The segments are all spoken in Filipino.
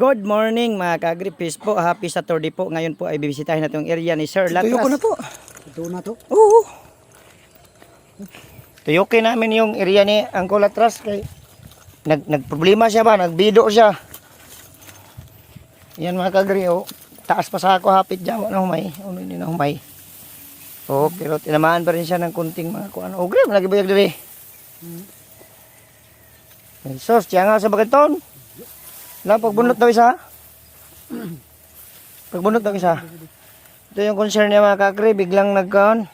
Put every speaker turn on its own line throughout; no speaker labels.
Good morning mga ka-agripis po. Happy Saturday po. Ngayon po ay bibisitahin natin yung area ni Sir Latras.
Tuyo ko na to. Ito na to.
Oo. Tuyukin namin yung area ni Uncle Latras kay nag nagproblema siya ba? Nagbido siya. Yan mga kagri oh. Taas pa sa ako hapit jawa na humay. Uno ni na humay. Oh, pero tinamaan pa rin siya ng kunting mga kuan. Oh, grim lagi bayag diri. Ay, sos, tiyan nga sa bagaton. Na pagbunot daw isa. Pagbunot daw isa. Ito yung concern niya mga kakri, biglang nagkaon.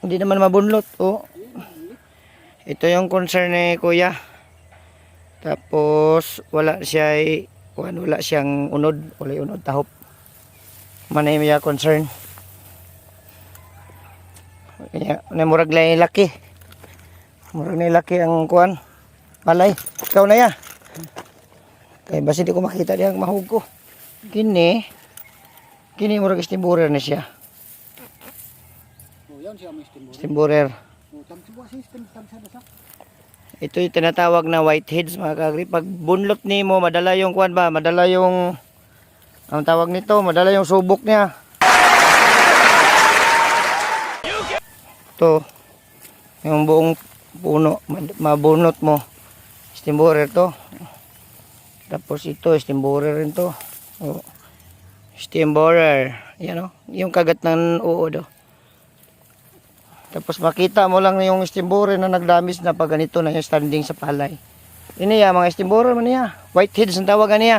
Hindi naman mabunlot, oh. Ito yung concern ni kuya. Tapos, wala siya, kuwan, wala siyang unod, wala unod, tahop. Manay niya concern. Kaya, lang yung laki. Murag na laki ang kuwan. Palay, ikaw na ya. Kaya basi di ko makita diyan mahug ko. Kini, kini murag istimburer na siya.
Oh, yan siya may siya sa.
Ito yung tinatawag na whiteheads mga kagri. Pag bunlot ni mo, madala yung kuwan ba? Madala yung, ang tawag nito, madala yung subok niya. Ito, yung buong puno, mabunot mo. Stimborer to. Tapos ito, stimborer rin to. Oh. Stimborer. Yan o. Yung kagat ng uod o. Tapos makita mo lang yung stimborer na nagdamis na pag ganito na yung standing sa palay. Ini ya, mga stimborer man niya. Whiteheads ang tawagan niya.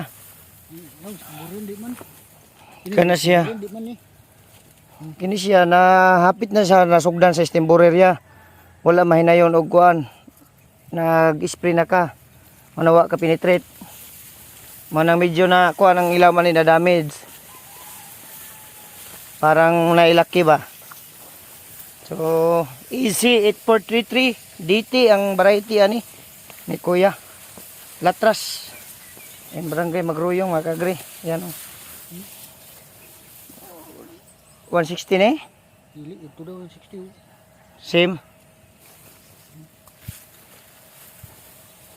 Steam.
Kana siya. Kini siya na hapit na siya nasugdan sa stimborer ya. Wala mahinayon og kuan. Nag-spray na ka. Manawa ka penetrate. Manang medyo na kuan ang ilaw man ni na damage. Parang nailaki ba? So, easy 8433 DT ang variety ani ni Kuya. Latras. Yan barangay Magruyong mga kagri. Yan o. 160 na eh.
Ito daw yung 60. oh.
Same.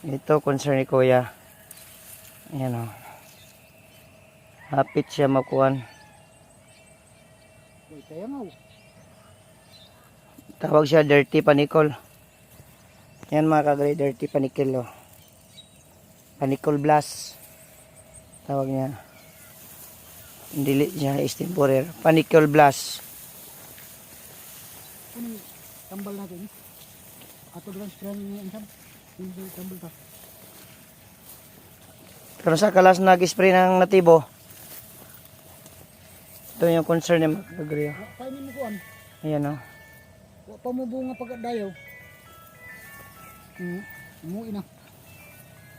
Ito concern ni Kuya. Ayan o. Hapit siya
nga. oh.
Tawag siya dirty panicol. Yan mga kagray, dirty panicol o. Panicol blast. Tawag niya. Dili niya extemporer. Panicol blast.
Ano tambal natin? Ato doon spray ni insam.
Pero sa kalas nag-spray ng natibo. Ito yung concern niya mga kagray. o.
Wa pa ni mo kuan.
Ayan o.
Wa pa mo bunga pag dayaw. Hmm. Umuwi na.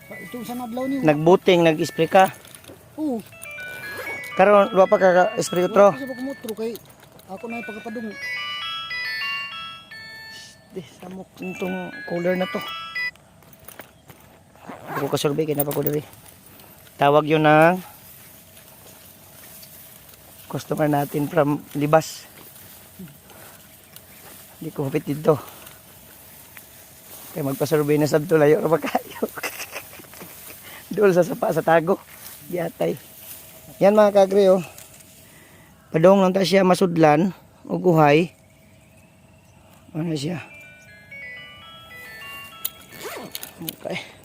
Pa- Ito sa nadlaw ni.
Nagbuting, nag-spray ka.
Oo.
Karon, luwa pa ka spray utro.
Kasi baka mutro kay ako na yung pagkapadung.
Di, samok itong cooler na to. Ako kasurvey, kaya pa ko dali. Tawag yun ng customer natin from Libas. Hindi ko hapit dito. Kaya magpa-survey na sa tulayo na kayo. Doon sa sapa sa tago. Yatay. Yan mga kagre oh. Padong lang ta siya masudlan. Uguhay. Ano siya? Okay.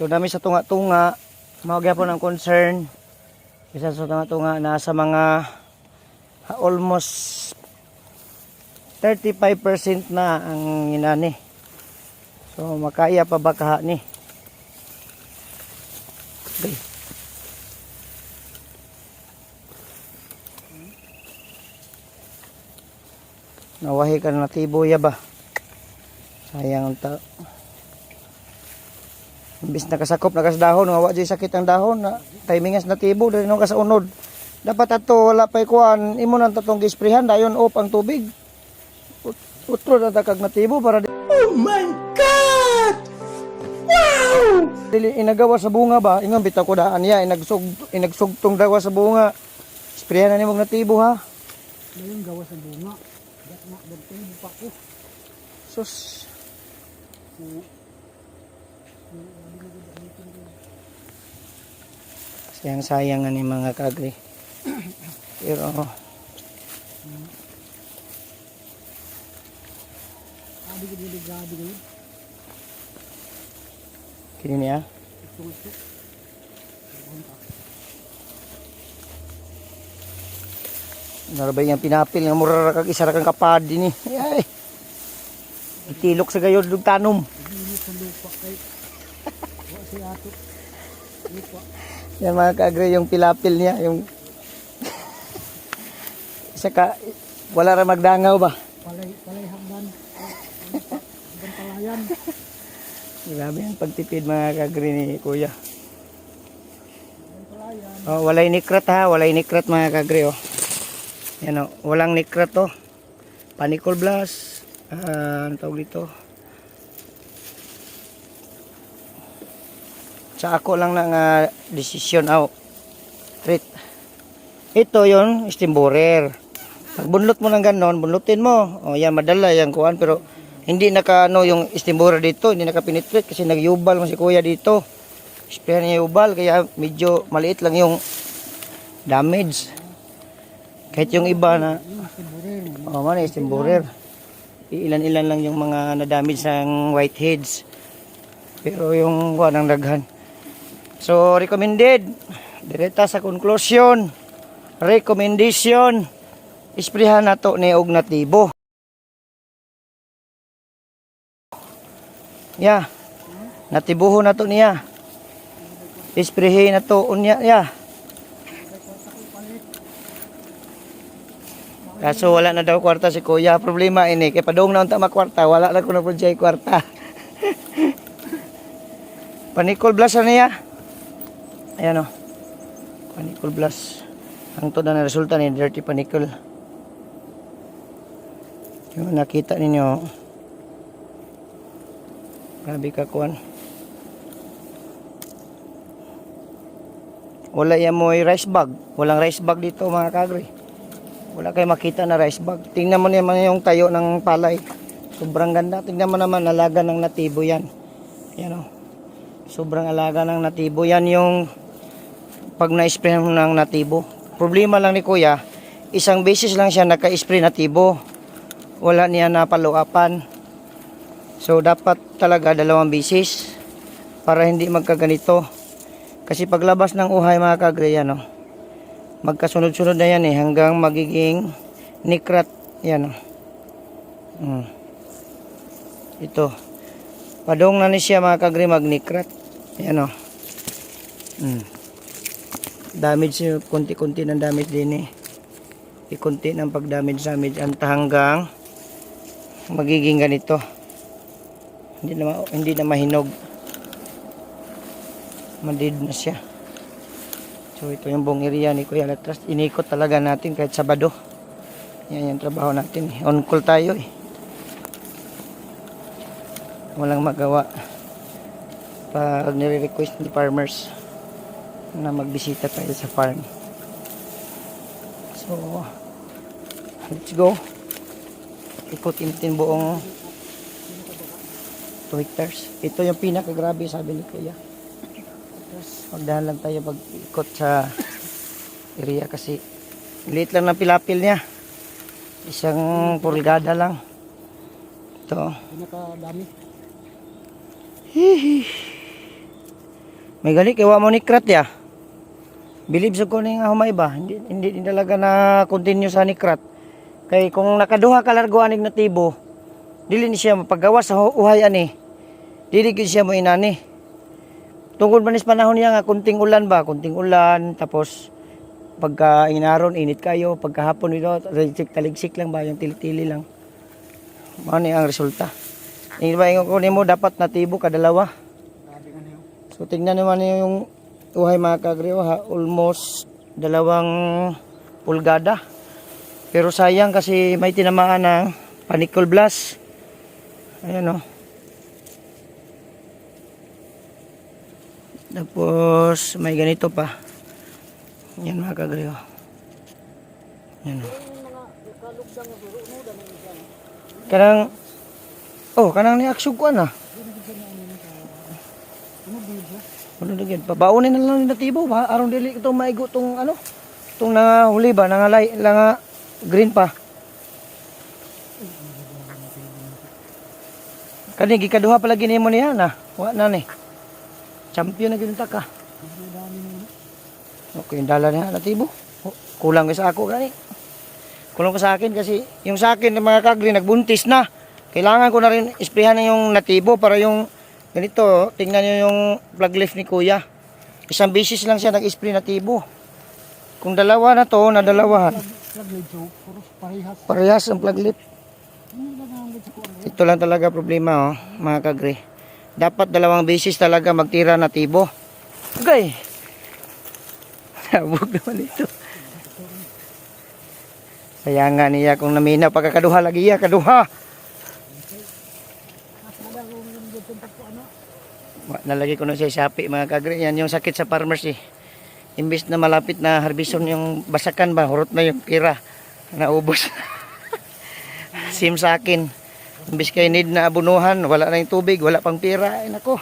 So dami sa tunga-tunga, mao po ng concern. Isa sa tunga-tunga nasa mga ha, almost 35% na ang inani. So makaya pa ba kaha ni? Okay. Nawahi ka na tibuya ba? Sayang ang ta. Imbis nakasakop na kas dahon, nga di sakit ang dahon na timingas na tibo dali nung sa unod. Dapat ato wala pa kuan imo nang tatong gisprehan dayon op ang tubig. Ut- Utro na takag na tibo para di- Oh my god! Wow! Dili inagawa sa bunga ba? Ingon bitaw ko daan niya inagsug inagsugtong dawa sa bunga. Isprayan na ni mong natibo ha.
Ngayon gawas ng bunga. Dak na dagtay pa ko.
Sus. Sayang sayang ni mga kagri. Pero kini niya. Narabay yung pinapil nga mura ra kag isa ra kang kapad ini. Ay. Itilok sa gayod dug tanom.
Hindi sa lupa kay. Wa si ato. Lupa.
Yan mga kagri yung pilapil niya, yung isa ka wala ra magdangaw ba?
Palay palay hagdan. Hagdan palayan.
Grabe ang pagtipid mga kagri ni Kuya. Oh, walay nikrat ha, walay nikrat mga kagri oh. Yan oh, walang nikrat oh. Panicol blast. Ah, ano tawag dito? Sa ako lang na nga desisyon aw. treat. Ito yon steam borer. Pag bunlot mo ng ganon, bunlutin mo. O yan, madala yan kuhan. Pero hindi naka ano yung steam borer dito. Hindi naka penetrate kasi nagyubal mo si kuya dito. Spare niya yubal kaya medyo maliit lang yung damage. Kahit yung iba na. Oh, man, steam borer. Ilan-ilan lang yung mga na-damage ng whiteheads. Pero yung kuha ng daghan. So, recommended. Direta sa conclusion. Recommendation. Isprihan na to ni og natibo. Ya. Natibuho na niya. Isprihin na to unya ya. Kaso wala na daw kwarta si kuya. Problema ini. Kaya padong na unta makwarta. Wala na ko na kwarta. Panicol blast na niya. Ayan o. Panicol blast. Ang to na resulta ni dirty panicol. Yung nakita ninyo. Grabe ka kuan. Wala yan mo rice bag. Walang rice bag dito mga kagre. Wala kayo makita na rice bag. Tingnan mo naman yung tayo ng palay. Sobrang ganda. Tingnan mo naman alaga ng natibo yan. Yan o. Sobrang alaga ng natibo. Yan yung pag na-spray ng natibo. Problema lang ni kuya, isang beses lang siya naka-spray natibo. Wala niya na paluapan. So dapat talaga dalawang beses para hindi magkaganito. Kasi paglabas ng uhay mga kagre yan o magkasunod-sunod na yan eh hanggang magiging nikrat yan oh. Hmm. ito padong na ni siya mga kagri magnikrat yan oh. Hmm. Damage konti-konti ng damage din eh ikunti ng pag-damage damage anta hanggang magiging ganito hindi na, hindi na mahinog madid na siya So ito yung buong area ni Kuya Latras. Inikot talaga natin kahit Sabado. Yan yung trabaho natin. eh. On call tayo eh. Walang magawa. Pag nire-request ni farmers na magbisita tayo sa farm. So, let's go. Ikutin natin buong 2 hectares. Ito yung pinakagrabe sabi ni Kuya. Magdahan lang tayo pag ikot sa area kasi liit lang ng pilapil niya. Isang pulgada lang. Ito.
Pinakadami.
May gali kaya mo ni krat ya. Bilib sa ko ning humay ba? Hindi hindi, hindi talaga na continue sa ni krat. Kay kung nakaduha ka largo anig na tibo, dili ni siya mapagawa sa uhay ani. Dili gid siya mo inani. Tungkol manis panahon niya nga kunting ulan ba, kunting ulan tapos pagka inaron init kayo, pagkahapon ito taligsik taligsik lang ba yung tili-tili lang. Mao ni ang resulta. Ini ba yung kunin mo dapat kadalawa.
Nga na yun.
So tingnan naman yung uhay mga kagriyo ha, almost dalawang pulgada. Pero sayang kasi may tinamaan ng panicol blast. Ayan o. Tapos may ganito pa. Yan mga kagriyo. Yan o.
Siya.
Kanang, oh, kanang ni Aksug ko na.
Ano. Ano ba?
Ano na yun? Pabaunin na lang ni natibo ba? Aron dili ito maigo tong ano? Tong nangahuli ba? Nangalay, langa green pa. Kani gikaduha pala gini mo niya na. Wa na ni. Champion na gyud ta ka. Okay, dala niya natibo. Oh, kulang ka sa ako gani. Kulang ka sa akin kasi yung sa akin mga kagri nagbuntis na. Kailangan ko na rin isprehan na yung natibo para yung ganito, tingnan niyo yung plug leaf ni kuya. Isang bisis lang siya nag-spray natibo. Kung dalawa na to, na dalawahan,
parehas.
ang plug leaf.
Na.
Ito lang talaga problema oh, mga kagri. Dapat dalawang bisis talaga magtira natibo. Okay. Sabog naman ito. Kaya nga niya kung namina pagkakaduha lagi ya, kaduha.
At nada ko yung dito po ano.
Wa- Nalagay ko na siya sapi mga kagri. Yan yung sakit sa farmers eh. Imbis na malapit na harbison yung basakan ba, hurot na yung pira. Naubos. Sim sa akin. Imbis kay need na abunuhan, wala na yung tubig, wala pang pira. Ay nako.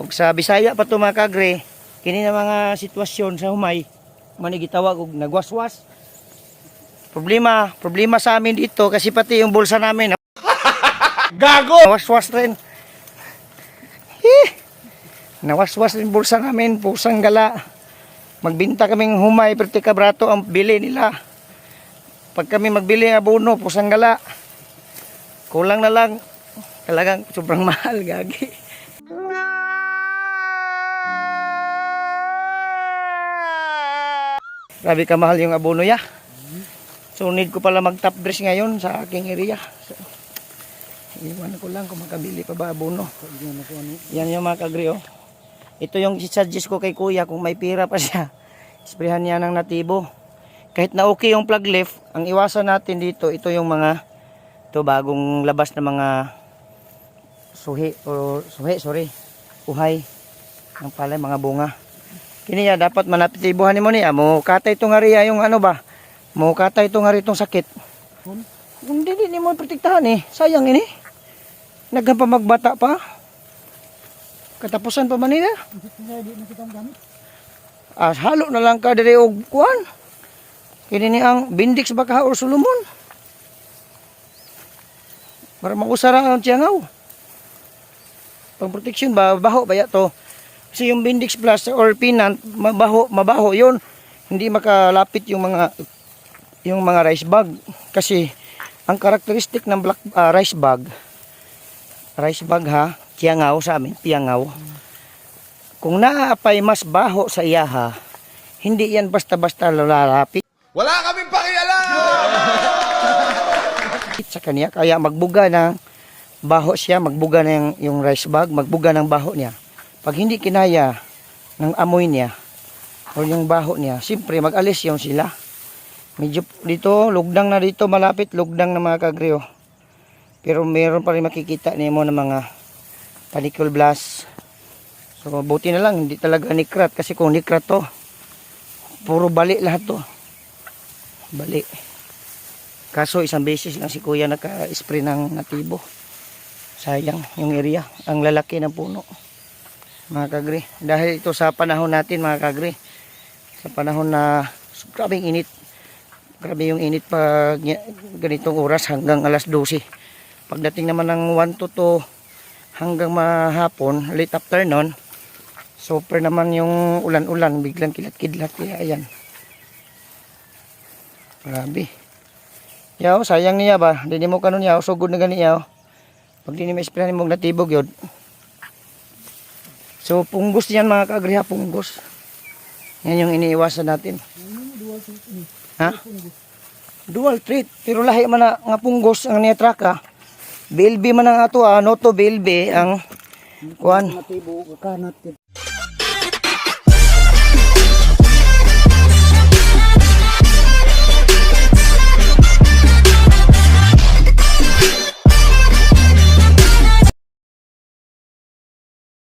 Ug sa Bisaya pa to mga kagre, kini na mga sitwasyon sa humay, manigitawag og nagwaswas. Problema, problema sa amin dito kasi pati yung bulsa namin. Gago! Nawaswas rin. Eh, nawaswas rin bulsa namin, pusang gala. Magbinta kaming humay, perti kabrato ang bili nila. Pag kami magbili ng abono, pusang gala. Kulang na lang. Talagang sobrang mahal, gagi. Grabe kamahal yung abono ya. So need ko pala mag top dress ngayon sa aking area. So, iwan ko lang kung makabili pa ba abono.
Ano.
Yan yung mga kagri oh. Ito yung suggest ko kay kuya kung may pira pa siya. Sprayhan niya ng natibo. Kahit na okay yung plug leaf, ang iwasan natin dito, ito yung mga ito bagong labas na mga suhi o suhi, sorry. Uhay ng pala mga bunga. Kiniya dapat manapitibuhan ni mo niya. Mo katay itong hariya yung ano ba? Mo katay itong hari itong sakit. Hindi, hindi mo protektahan eh. Sayang ini. Naghan pa magbata pa. Katapusan pa man nila.
gamit.
Ah, halo na lang ka diri og kuan. Kini ni ang Bindix baka or Solomon. Para mausara ang tiyangaw. Pang protection ba baho ba to? Kasi yung Bindix Plus or Pinant mabaho mabaho yon. Hindi makalapit yung mga yung mga rice bag kasi ang karakteristik ng black ah, rice bag rice bag ha, tiyangaw sa amin, tiyangaw. Kung naapay mas baho sa iyaha, hindi yan basta-basta lalapit
Wala kaming pakialam!
sa kanya. Kaya magbuga ng baho siya, magbuga yung, yung rice bag, magbuga ng baho niya. Pag hindi kinaya ng amoy niya, o yung baho niya, siyempre mag-alis yung sila. Medyo dito, lugdang na dito, malapit, lugdang na mga kagriyo. Pero meron pa rin makikita niyo mo ng mga panicule blast. So, buti na lang, hindi talaga nikrat. Kasi kung nikrat to, puro bali lahat to. Bali. Kaso isang beses lang si kuya naka-spray ng natibo. Sayang yung area. Ang lalaki ng puno. Mga kagri. Dahil ito sa panahon natin mga kagri. Sa panahon na grabing init. Grabe yung init pag ganitong oras hanggang alas 12. Pagdating naman ng 1 to 2 hanggang mahapon, late afternoon, super naman yung ulan-ulan, biglang kilat-kidlat. Kaya ayan. Grabe. Yaw, sayang niya ba? Hindi mo kanon yaw, sugod na gani yaw. Pag di may sprayan mo natibog yun. So, punggos yan mga kaagriha, punggos. Yan yung iniiwasan natin.
Mo.
Ha? Dual treat. Pero lahi man na nga punggos ang niyatraka. BLB man ang ato ah, no to BLB ang kuan.